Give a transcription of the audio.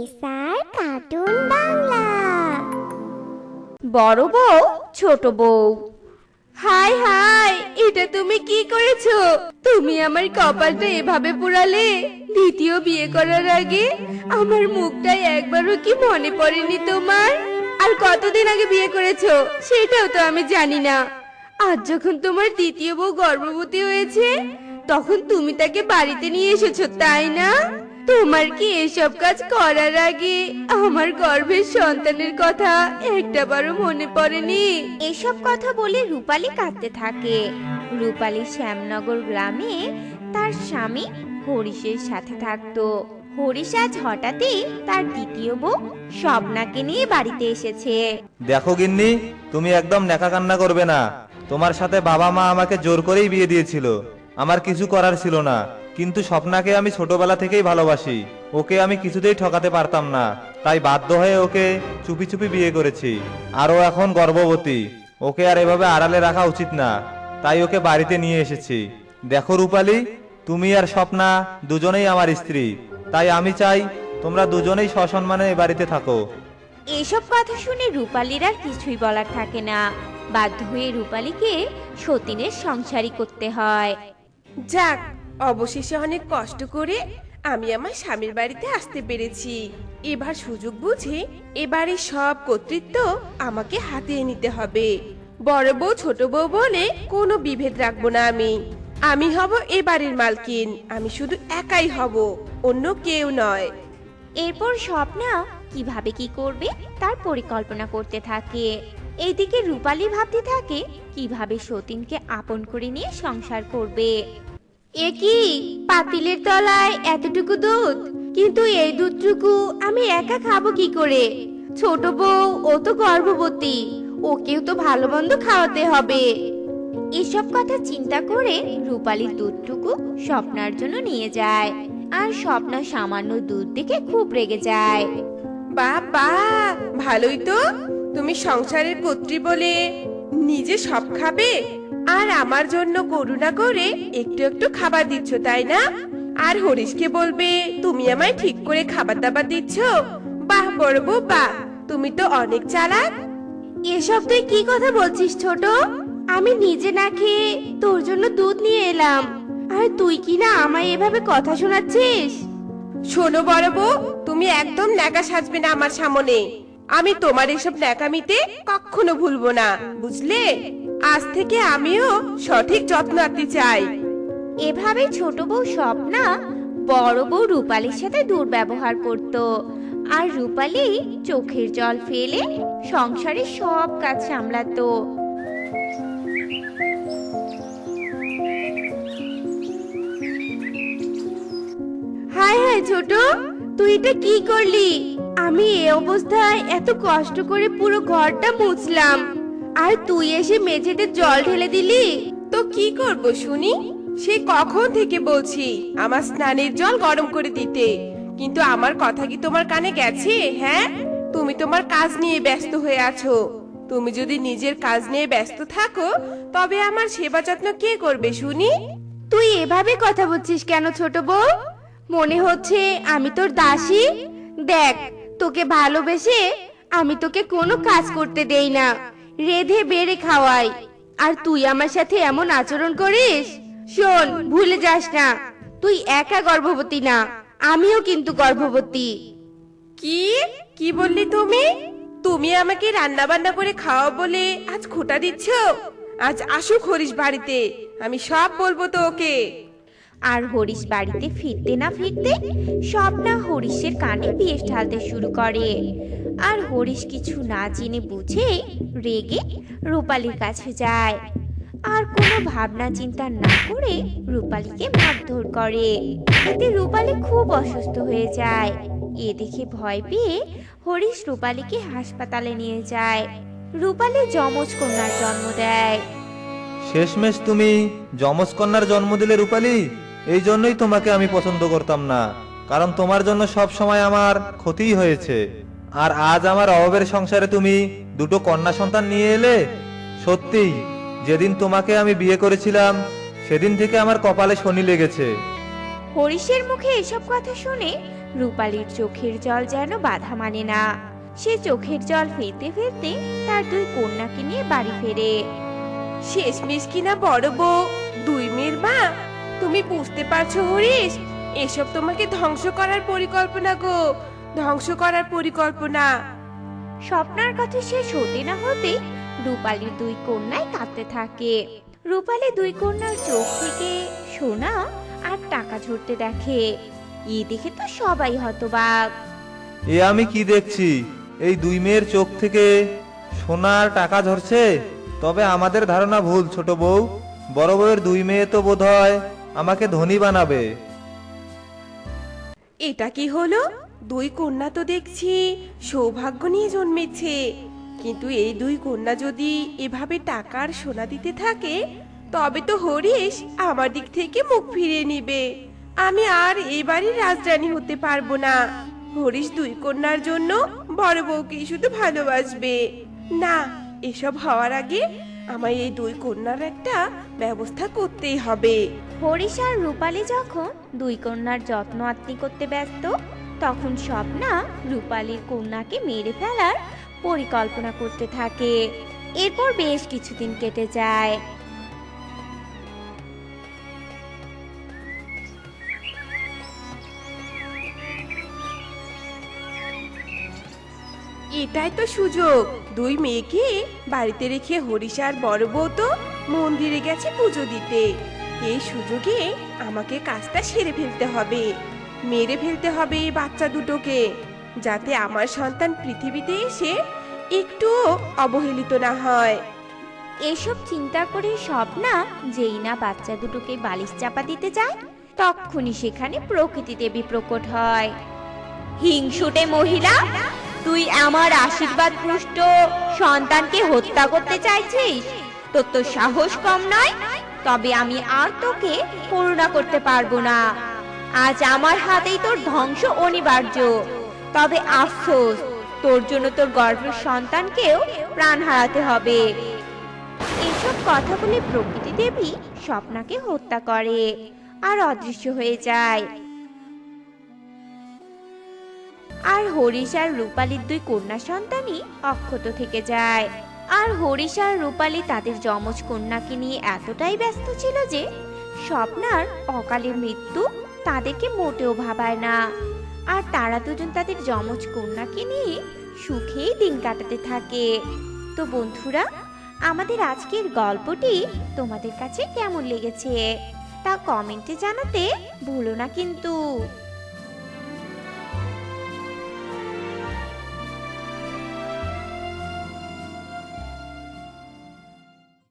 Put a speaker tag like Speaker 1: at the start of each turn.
Speaker 1: SR cartoon Bangla
Speaker 2: বড় বউ, ছোট বউ। হাই হাই, এটা তুমি কি করেছ? তুমি আমার কপালটা এভাবে পুরালে দ্বিতীয় বিয়ে করার আগে আমার মুখটা একবারও কি মনে পড়েনি তোমার? আর কতদিন আগে বিয়ে করেছ? সেটাও তো আমি জানি না। আজ যখন তোমার দ্বিতীয় বউ গর্ভবতী হয়েছে, তখন তুমি তাকে বাড়িতে নিয়ে এসেছ, তাই না? তোমার কি এসব কাজ করার আগে আমার গর্ভের সন্তানের কথা একটাবারও মনে পড়েনি? এসব কথা বলে রূপালী কাঁদতে থাকে। রূপালী শ্যামনগর গ্রামে তার স্বামী হরিশের সাথে থাকতো। হরিশ আজ হঠাৎই তার দ্বিতীয় বউ স্বপ্নাকে নিয়ে বাড়িতে এসেছে।
Speaker 3: দেখো গিন্নি তুমি একদম নেকা কান্না করবে না। তোমার সাথে বাবা মা আমাকে জোর করেই বিয়ে দিয়েছিল। আমার কিছু করার ছিল না। কিন্তু স্বপ্নাকে আমি ছোটবেলা থেকেই ভালোবাসি। ওকে আমি কিছুতেই ঠকাতে পারতাম না। তাই বাধ্য হয়ে ওকে চুপি চুপি বিয়ে করেছি। আর ও এখন গর্ভবতী। ওকে আর এভাবে আড়ালে রাখা উচিত না। তাই ওকে বাড়িতে নিয়ে এসেছি। দেখো রূপালী তুমি আর স্বপ্না দুজনেই আমার স্ত্রী। তাই আমি চাই তোমরা দুজনেই সসম্মানে এ বাড়িতে থাকো।
Speaker 2: এসব কথা শুনে রূপালীর আর কিছুই বলার থাকে না। বাধ্য হয়ে রূপালীকে সতীনের সংসারী করতে হয়।
Speaker 4: যাক অবশেষে অনেক কষ্ট করে আমি আমার স্বামীর বাড়িতে আসতে পেরেছি। এবার সুযোগ বুঝে এবারে সব কর্তৃত্ব আমাকে হাতিয়ে নিতে হবে। বড় বউ, ছোট বউ বলে কোনো বিভেদ রাখব না আমি। আমি হব এবারের মালকিন, আমি শুধু একাই হব, অন্য কেউ নয়।
Speaker 2: এরপর স্বপ্না কীভাবে কি করবে তার পরিকল্পনা করতে থাকে। এইদিকে রূপালী ভাবতে থাকে কীভাবে সতীনকে আপন করে নিয়ে সংসার করবে। এ কি? পাতিলের তলায় এতটুকু দুধ? কিন্তু এই দুধটুকু আমি একা খাব কি করে? ছোট বউ, ও তো গর্ভবতী। ওকেও তো ভালো মন্দ খাওয়াতে হবে। এসব কথা চিন্তা করে রূপালীর দুধটুকু স্বপ্নার জন্য নিয়ে যায়। আর স্বপ্না সামান্য দুধ দেখে খুব রেগে যায়।
Speaker 4: বাবা, ভালোই তো। তুমি সংসারের কর্ত্রী বলে নিজে সব খাবে? আর আমার জন্য করুণা করে একটু একটু খাবার দিচ্ছ তাই না? আর হরিশকে বলবে তুমি আমায় ঠিক করে খাবার দাবার দিচ্ছ? বাহ বড় বাহ তুমি তো অনেক চালাক।
Speaker 2: এসব তুই কি কথা বলছিস ছোট? আমি নিজে না খেয়ে তোর জন্য দুধ নিয়ে এলাম। আর তুই কি না আমায় এভাবে কথা শোনাচ্ছিস?
Speaker 4: শোনো বড় বউ তুমি একদম ন্যাকা সাজবে না আমার সামনে। আমি তোমার এসব ন্যাকামিতে কখনো ভুলবো না বুঝলে? আজ থেকে আমিও সঠিক যত্ন আনতে চাই।
Speaker 2: এভাবে ছোট বউ স্বপ্না বড় বউ রূপালীর সাথে দুর্ব্যবহার করত। আর রূপালী চোখের জল ফেলে সংসারের সব কাজ সামলাতো। হায় হায় ছোট তুই এটা কি করলি? আমি এ অবস্থায় এত কষ্ট করে পুরো ঘরটা মুছলাম। আর তুই এসে মেঝেতে জল ঢেলে দিলি?
Speaker 4: তো কি করব শুনি? সে কখন থেকে বলছি আমার স্নানের জল গরম করে দিতে। কিন্তু আমার কথা কি তোমার কানে গেছে হ্যাঁ? তুমি তোমার কাজ নিয়ে ব্যস্ত হয়ে আছো। তুমি যদি নিজের কাজ নিয়ে ব্যস্ত থাকো তবে আমার সেবা যত্ন কে করবে শুনি?
Speaker 2: তুই এভাবে কথা বলছিস কেন ছোট বউ? মনে হচ্ছে আমি তোর দাসী। দেখ তোকে ভালোবেসে আমি তোকে কোনো কাজ করতে দেই না। রেধে বেড়ে খাওয়াই। আর তুই আমার সাথে এমন আচরণ করিস? শোন, ভুলে যাস না। তুই একা গর্ভবতী না, আমিও কিন্তু গর্ভবতী।
Speaker 4: কি? কি বললি তুমি? তুমি আমাকে রান্না বান্না করে খাওয়া বলে আজ খোটা দিচ্ছ? আজ আসুক হরিশ বাড়িতে, আমি সব বলব তো ওকে
Speaker 2: আর হরিশ বাড়িতে ফিরতে না ফিরতে স্বপ্না হরিশের কানে বিষ ঢালতে শুরু করে। আর হরিশ কিছু না জেনে বুঝে রেগে রূপালীর কাছে যায়। আর কোনো ভাবনা চিন্তা না করে রূপালীকে মারধর করে। এতে রূপালী খুব অসুস্থ হয়ে যায়। এ দেখে ভয় পেয়ে হরিশ রূপালীকে হাসপাতালে নিয়ে যায়। রূপালী যমজ কন্যার জন্ম দেয়।
Speaker 3: শেষমেশ তুমি যমজ কন্যার জন্ম দিলে রূপালী? এই জন্যই তোমাকে আমি পছন্দ করতাম না কারণ তোমার জন্য সব সময় আমার ক্ষতিই হয়েছে। আর আজ আমার অভাবের সংসারে তুমি দুটো কন্যা সন্তান নিয়ে এলে সত্যিই যেদিন তোমাকে আমি বিয়ে করেছিলাম সেদিন থেকে আমার কপালে শনি লেগেছে।
Speaker 2: হরিশের মুখে এসব কথা শুনে
Speaker 5: রূপালীর চোখের জল যেন বাধা মানে না। সে চোখের জল ফেলতে ফেলতে তার দুই কন্যাকে নিয়ে বাড়ি ফেরে।
Speaker 4: শেষমেশ কিনা বড় বউ? দুই মেয়ের মা? তুমি বুঝতে পারছ হরিশ? এসব তোমাকে ধ্বংস করার পরিকল্পনা গো ধ্বংস করার পরিকল্পনা।
Speaker 5: স্বপ্নার কথা শেষ হতে না হতেই রূপালীর দুই কন্যাই কাঁদতে থাকে। রূপালী দুই কন্যার চোখ থেকে সোনা আর টাকা ঝরতে দেখে। ই দেখে তো সবাই হতবাক।
Speaker 3: এ আমি কি দেখছি? এই দুই মেয়ের চোখ থেকে সোনার টাকা ঝরছে? তবে আমাদের ধারণা ভুল ছোট বউ। বড় বউয়ের দুই মেয়ে তো বোধহয় আমাকে ধনী বানাবে।
Speaker 4: এটা কি হলো? দুই কন্যা তো দেখছি, সৌভাগ্য নিয়ে জন্মেছে। কিন্তু এই দুই কন্যা যদি এভাবে টাকার সোনা দিতে থাকে, তবে তো হরিশ আমার দিক থেকে মুখ ফিরিয়ে নিবে। আমি আর এবারই রাজরানী হতে পারব না। হরিশ দুই কন্যার জন্য বড় বউকে শুধু ভালোবাসবে। না, এসব হওয়ার আগে আমায় এই দুই কন্যার একটা ব্যবস্থা করতেই হবে।
Speaker 5: হরিশ আর রূপালী যখন দুই কন্যার যত্ন আত্মি করতে ব্যস্ত, তখন স্বপ্না রূপালীর কন্যাকে মেরে ফেলার পরিকল্পনা করতে থাকে। এরপর বেশ কিছুদিন কেটে যায়।
Speaker 4: এটাই তো সুযোগ। দুই মেয়েকে বাড়িতে রেখে হরিষার বড় বউ তো মন্দিরে গেছে পুজো দিতে। এই সুযোগে আমাকে কাজটা সেরে ফেলতে হবে। মেরে ফেলতে হবে এই বাচ্চা দুটোকে, যাতে আমার সন্তান পৃথিবীতে এসে একটুও অবহেলিত না হয়।
Speaker 5: এসব চিন্তা করে স্বপ্না যেই না বাচ্চা দুটোকে বালিশ চাপা দিতে যায়, তক্ষুনি সেখানে প্রকৃতি দেবী প্রকট হয়। হিংসুটে মহিলা তুই আমার আশীর্বাদ পুষ্ট সন্তানকে হত্যা করতে চাইছিস? তোর তো সাহস কম নয়। তবে আমি আর তোকে করুণা করতে পারব না। আজ আমার হাতেই তোর ধ্বংস অনিবার্য। তবে আফসোস, তোর জন্য তোর গর্ভের সন্তানকেও প্রাণ হারাতে হবে। এসব কথা বলে প্রকৃতি দেবী স্বপ্নাকে হত্যা করে আর অদৃশ্য হয়ে যায়। আর হরিশ আর রূপালীর দুই কন্যা সন্তানই অক্ষত থেকে যায়। আর হরিশ আর রূপালী তাদের যমজ কন্যাকে নিয়ে এতটাই ব্যস্ত ছিল যে, স্বপ্নার অকালে মৃত্যু তাদেরকে মোটেও ভাবায় না। আর তারা দুজন তাদের যমজ কন্যাকে নিয়ে সুখেই দিন কাটাতে থাকে। তো বন্ধুরা, আমাদের আজকের গল্পটি তোমাদের কাছে কেমন লেগেছে তা কমেন্টে জানাতে ভুলো না কিন্তু।